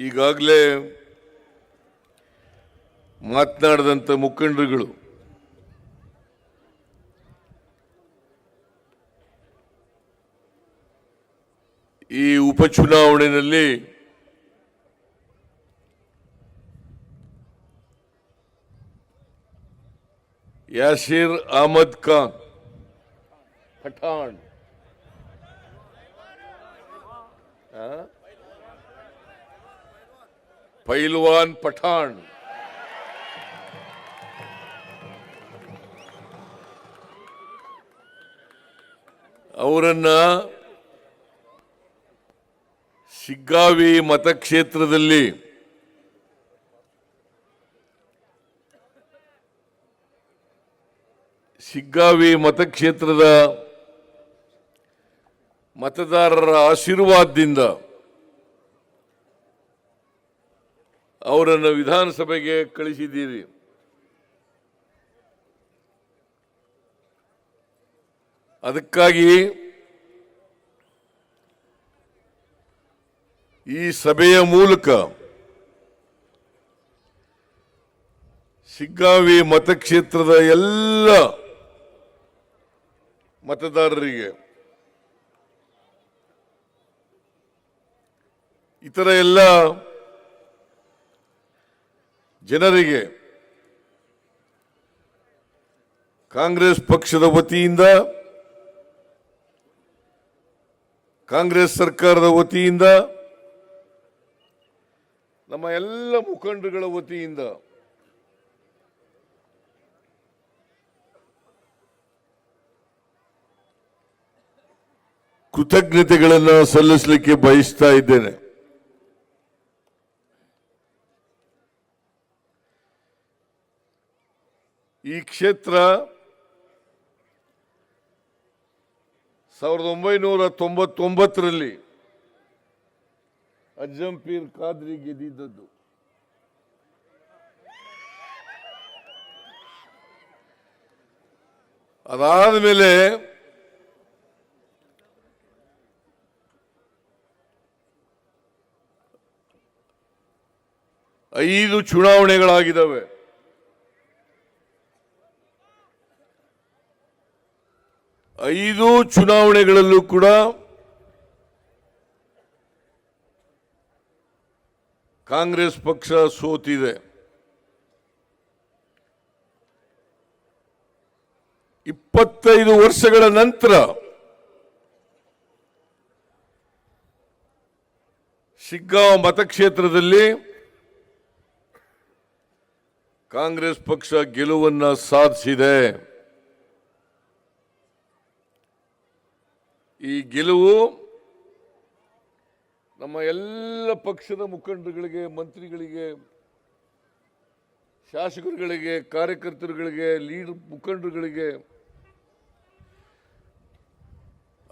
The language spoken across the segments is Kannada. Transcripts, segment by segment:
ಈಗಾಗಲೇ ಮಾತನಾಡಿದಂಥ ಮುಖಂಡರುಗಳು ಈ ಉಪಚುನಾವಣೆಯಲ್ಲಿ ಯಾಸೀರ್ ಅಹಮದ್ ಖಾನ್ ಪಠಾಣ್? ಪೈಲ್ವಾನ್ ಪಠಾಣ್. ಅವರನ್ನ ಸಿಗ್ಗಾವಿ ಮತಕ್ಷೇತ್ರದಲ್ಲಿ ಸಿಗ್ಗಾವಿ ಮತಕ್ಷೇತ್ರದ ಮತದಾರರ ಆಶೀರ್ವಾದದಿಂದ ಅವರನ್ನು ವಿಧಾನಸಭೆಗೆ ಕಳಿಸಿದ್ದೀರಿ. ಅದಕ್ಕಾಗಿ ಈ ಸಭೆಯ ಮೂಲಕ ಶಿಗ್ಗಾವಿ ಮತಕ್ಷೇತ್ರದ ಎಲ್ಲ ಮತದಾರರಿಗೆ ಇತರ ಎಲ್ಲ ಜನರಿಗೆ ಕಾಂಗ್ರೆಸ್ ಪಕ್ಷದ ವತಿಯಿಂದ, ಕಾಂಗ್ರೆಸ್ ಸರ್ಕಾರದ ವತಿಯಿಂದ, ನಮ್ಮ ಎಲ್ಲ ಮುಖಂಡರುಗಳ ವತಿಯಿಂದ ಕೃತಜ್ಞತೆಗಳನ್ನು ಸಲ್ಲಿಸಲಿಕ್ಕೆ ಬಯಸ್ತಾ ಇದ್ದೇನೆ. ಈ ಕ್ಷೇತ್ರ ಸಾವಿರದ ಒಂಬೈನೂರ ತೊಂಬತ್ತೊಂಬತ್ತರಲ್ಲಿ ಅಜ್ಜಂಪೀರ್ ಖಾದ್ರಿ ಗೆದ್ದಿದ್ದದ್ದು. ಅದಾದ ಮೇಲೆ ಐದು ಚುನಾವಣೆಗಳಾಗಿದ್ದಾವೆ. ಐದು ಚುನಾವಣೆಗಳಲ್ಲೂ ಕೂಡ ಕಾಂಗ್ರೆಸ್ ಪಕ್ಷ ಸೋತಿದೆ. ಇಪ್ಪತ್ತೈದು ವರ್ಷಗಳ ನಂತರ ಶಿಗ್ಗಾಂವ್ ಮತಕ್ಷೇತ್ರದಲ್ಲಿ ಕಾಂಗ್ರೆಸ್ ಪಕ್ಷ ಗೆಲುವನ್ನು ಸಾಧಿಸಿದೆ. ಈ ಗೆಲುವು ನಮ್ಮ ಎಲ್ಲ ಪಕ್ಷದ ಮುಖಂಡರುಗಳಿಗೆ, ಮಂತ್ರಿಗಳಿಗೆ, ಶಾಸಕರುಗಳಿಗೆ, ಕಾರ್ಯಕರ್ತರುಗಳಿಗೆ ಲೀಡರ್ ಮುಖಂಡರುಗಳಿಗೆ,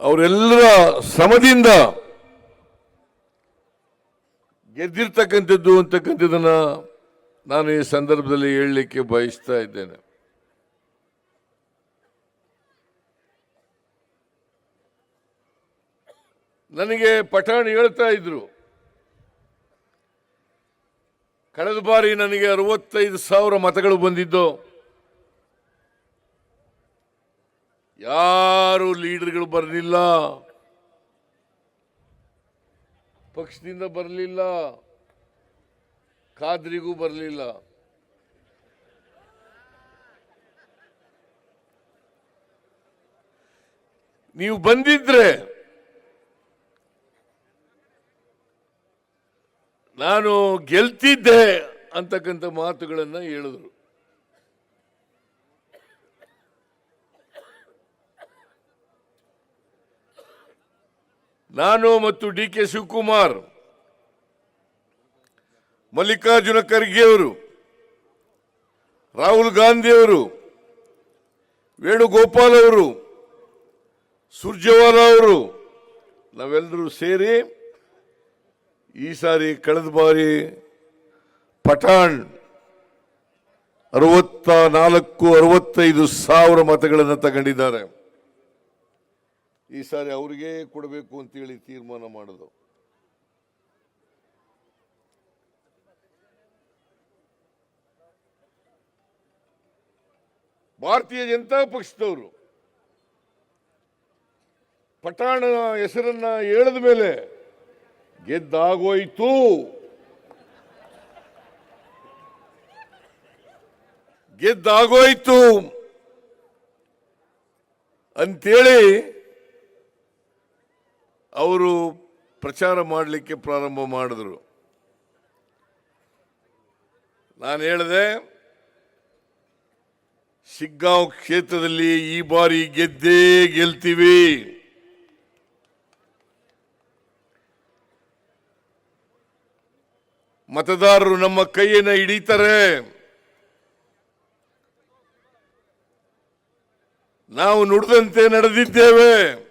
ಅವರೆಲ್ಲರ ಶ್ರಮದಿಂದ ಗೆದ್ದಿರ್ತಕ್ಕಂಥದ್ದು ಅಂತಕ್ಕಂಥದ್ದನ್ನು ನಾನು ಈ ಸಂದರ್ಭದಲ್ಲಿ ಹೇಳಲಿಕ್ಕೆ ಬಯಸ್ತಾ ಇದ್ದೇನೆ. ನನಗೆ ಪಠಾಣಿ ಹೇಳ್ತಾ ಇದ್ರು. ಕಳೆದ ಬಾರಿ ನನಗೆ ಅರವತ್ತೈದು ಸಾವಿರ ಮತಗಳು ಬಂದಿದ್ದು. ಯಾರು ಲೀಡರ್ಗಳು ಬರಲಿಲ್ಲ. ಪಕ್ಷದಿಂದ ಬರಲಿಲ್ಲ. ಖಾದ್ರಿಗೂ ಬರಲಿಲ್ಲ. ನೀವು ಬಂದಿದ್ರೆ ನಾನು ಗೆಲ್ತಿದ್ದೆ ಅಂತಕ್ಕಂಥ ಮಾತುಗಳನ್ನು ಹೇಳಿದ್ರು. ನಾನು ಮತ್ತು ಡಿ ಕೆ ಶಿವಕುಮಾರ್, ಮಲ್ಲಿಕಾರ್ಜುನ ಖರ್ಗೆ ಅವರು, ರಾಹುಲ್ ಗಾಂಧಿ ಅವರು, ವೇಣುಗೋಪಾಲ್ ಅವರು, ಸುರ್ಜೇವಾಲಾ ಅವರು, ನಾವೆಲ್ಲರೂ ಸೇರಿ ಈ ಸಾರಿ ಕಳೆದ ಬಾರಿ ಪಠಾಣ್ ಅರವತ್ತ ನಾಲ್ಕು ಅರವತ್ತೈದು ಸಾವಿರ ಮತಗಳನ್ನು ತಗೊಂಡಿದ್ದಾರೆ. ಈ ಸಾರಿ ಅವರಿಗೆ ಕೊಡಬೇಕು ಅಂತೇಳಿ ತೀರ್ಮಾನ ಮಾಡಿದ್ರು ಭಾರತೀಯ ಜನತಾ ಪಕ್ಷದವರು ಪಠಾಣ ಹೆಸರನ್ನ ಹೇಳದ ಮೇಲೆ ಗೆದ್ದಾಗೋಯ್ತು. ಗೆದ್ದಾಗೋಯ್ತು. ಅಂತೇಳಿ ಅವರು ಪ್ರಚಾರ ಮಾಡಲಿಕ್ಕೆ ಪ್ರಾರಂಭ ಮಾಡಿದ್ರು. ನಾನು ಹೇಳಿದೆ ಸಿಗ್ಗಾಂವ್ ಕ್ಷೇತ್ರದಲ್ಲಿ ಈ ಬಾರಿ ಗೆದ್ದೇ ಗೆಲ್ತೀವಿ. ಮತದಾರರು ನಮ್ಮ ಕೈಯನ್ನು ಹಿಡಿತಾರೆ. ನಾವು ನುಡಿದಂತೆ ನಡೆದಿದ್ದೇವೆ.